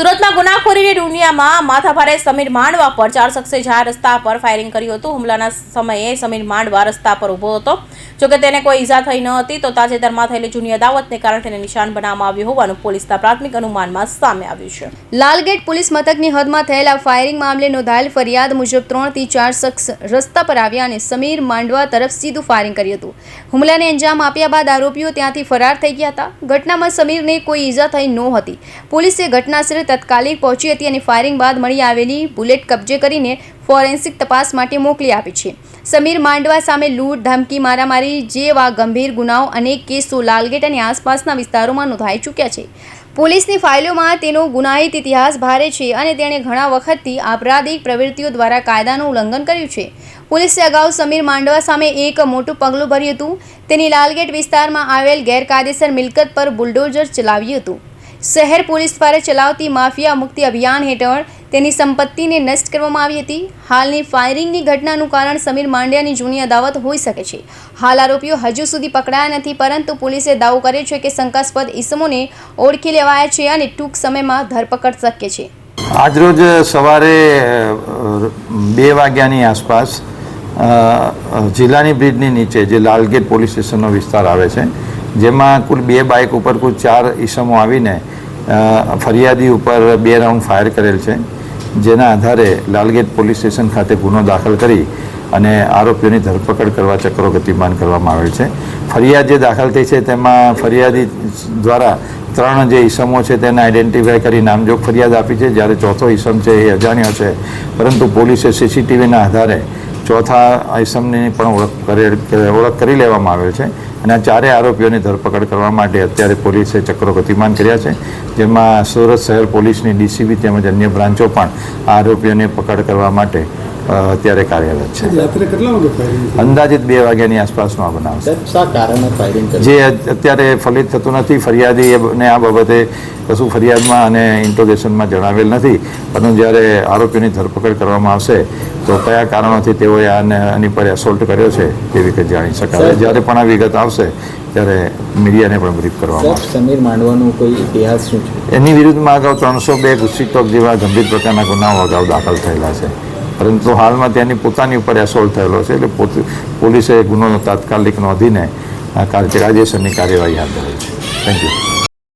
સુરતમાં ગુનાખોરીની દુનિયામાં માથાભારે સમીર માંડવા પર ચાર શખ્સે જાહેર રસ્તા પર ફાયરિંગ કર્યું હતું. હુમલાના સમયે સમીર માંડવા રસ્તા પર ઊભો હતો. જોકે તેને કોઈ ઈજા થઈ ન હતી, તો તાજેતરમાં થયેલી જૂની અદાવતને કારણે તેને નિશાન બનાવવામાં આવ્યું હોવાનું પોલીસના પ્રાથમિક અનુમાનમાં સામે આવ્યું છે. લાલગેટ પોલીસ મથકની હદમાં થયેલા ફાયરિંગ મામલે નોંધાયેલ ફરિયાદ મુજબ ત્રણથી ચાર શખ્સ રસ્તા પર આવ્યા અને સમીર માંડવા તરફ સીધું ફાયરિંગ કર્યું હતું. હુમલાને અંજામ આપ્યા બાદ આરોપીઓ ત્યાંથી ફરાર થઈ ગયા હતા. ઘટનામાં સમીરને કોઈ ઈજા થઈ નહોતી પોલીસે ઘટનાસ્થળે તાત્કાલિક પહોંચી હતી અને ફાયરિંગ બાદ મળી આવેલી બુલેટ કબજે કરીને ફોરેન્સિક તપાસ માટે મોકલી આપી છે. સમીર માંડવા સામે લૂંટ, ધમકી, મારામારી જેવા ગંભીર ગુનાઓ અનેક કેસો લાલગેટ અને આસપાસના વિસ્તારોમાં નોંધાઈ ચૂક્યા છે. પોલીસની ફાઇલોમાં તેનો ગુનાહિત ઇતિહાસ ભારે છે અને તેણે ઘણા વખતથી આપરાધિક પ્રવૃત્તિઓ દ્વારા કાયદાનું ઉલ્લંઘન કર્યું છે. પોલીસે અગાઉ સમીર માંડવા સામે એક મોટું પગલું ભર્યું હતું. તેની લાલગેટ વિસ્તારમાં આવેલ ગેરકાયદેસર મિલકત પર બુલડોઝર ચલાવ્યું હતું. શહેર પોલીસ દ્વારા ચલાવતી માફિયા મુક્તિ અભિયાન હેઠળ તેની સંપત્તિને નષ્ટ કરવામાં આવી હતી. હાલની ફાયરિંગની ઘટનાનું કારણ સમીર માંડ્યાની જૂની અદાવત હોઈ શકે છે. હાલ આરોપીઓ હજુ સુધી પકડાયા નથી, પરંતુ પોલીસે દાવો કર્યો છે કે શંકાસ્પદ ઇસમોને ઓળખી લેવાયા છે અને ટૂંક સમયમાં ધરપકડ શક્ય છે. આજરોજ સવારે બે વાગ્યાની આસપાસ જિલ્લાની બ્રિજની નીચે જે લાલગેટ પોલીસ સ્ટેશનનો વિસ્તાર આવે છે જેમાં કુલ બે બાઇક ઉપર કુલ ચાર ઈસમો આવીને ફરિયાદી ઉપર બે રાઉન્ડ ફાયર કરેલ છે. જેના આધારે લાલગેટ પોલીસ સ્ટેશન ખાતે ગુનો દાખલ કરી અને આરોપીઓની ધરપકડ કરવા ચક્રો ગતિમાન કરવામાં આવેલ છે. ફરિયાદ જે દાખલ થઈ છે તેમાં ફરિયાદી દ્વારા ત્રણ જે ઈસમો છે તેને આઈડેન્ટિફાય કરી નામજોગ ફરિયાદ આપી છે. જ્યારે ચોથો ઈસમ છે એ અજાણ્યો છે. પરંતુ પોલીસે સીસીટીવીના આધારે ચોથા આઈસમની પણ ઓળખ કરી ઓળખ કરી લેવામાં આવેલ છે. અને આ ચારેય આરોપીઓની ધરપકડ કરવા માટે અત્યારે પોલીસે ચક્રો ગતિમાન કર્યા છે. જેમાં સુરત શહેર પોલીસની ડીસીબી તેમજ અન્ય બ્રાન્ચો પણ આ આરોપીઓને પકડ કરવા માટે અત્યારે કાર્યરત છે. રાત્રે કેટલા વાગે ફાયરિંગ અંદાજિત બે વાગ્યાની આસપાસનો આ બનાવ છે. શા કારણે ફાયરિંગ જે અત્યારે ફલિત થતું નથી. ફરિયાદી ને આ બાબતે કશું ફરિયાદમાં અને ઇન્ટ્રોગેશનમાં જણાવેલ નથી. પરંતુ જ્યારે આરોપીની ધરપકડ કરવામાં આવશે તો કયા કારણોથી તેઓએ આને આની પર એસોલ્ટ કર્યો છે તે વિગત જાણી શકાય. જ્યારે પણ આ વિગત આવશે ત્યારે મીડિયાને પણ બ્રીફ કરવામાં આવશે. સમીર માંડવાનો કોઈ ઇતિહાસ શું છે? એની વિરુદ્ધમાં અગાઉ ત્રણસો બે ગુસ્સીટોક જેવા ગંભીર પ્રકારના ગુનાઓ અગાઉ દાખલ થયેલા છે. પરંતુ હાલમાં તેની પોતાની ઉપર એસોલ્ટ થયેલો છે એટલે પોતે પોલીસે ગુનો તાત્કાલિક નોંધીને આ કાર- કાયદેસરની કાર્યવાહી હાથ ધરી છે. Thank you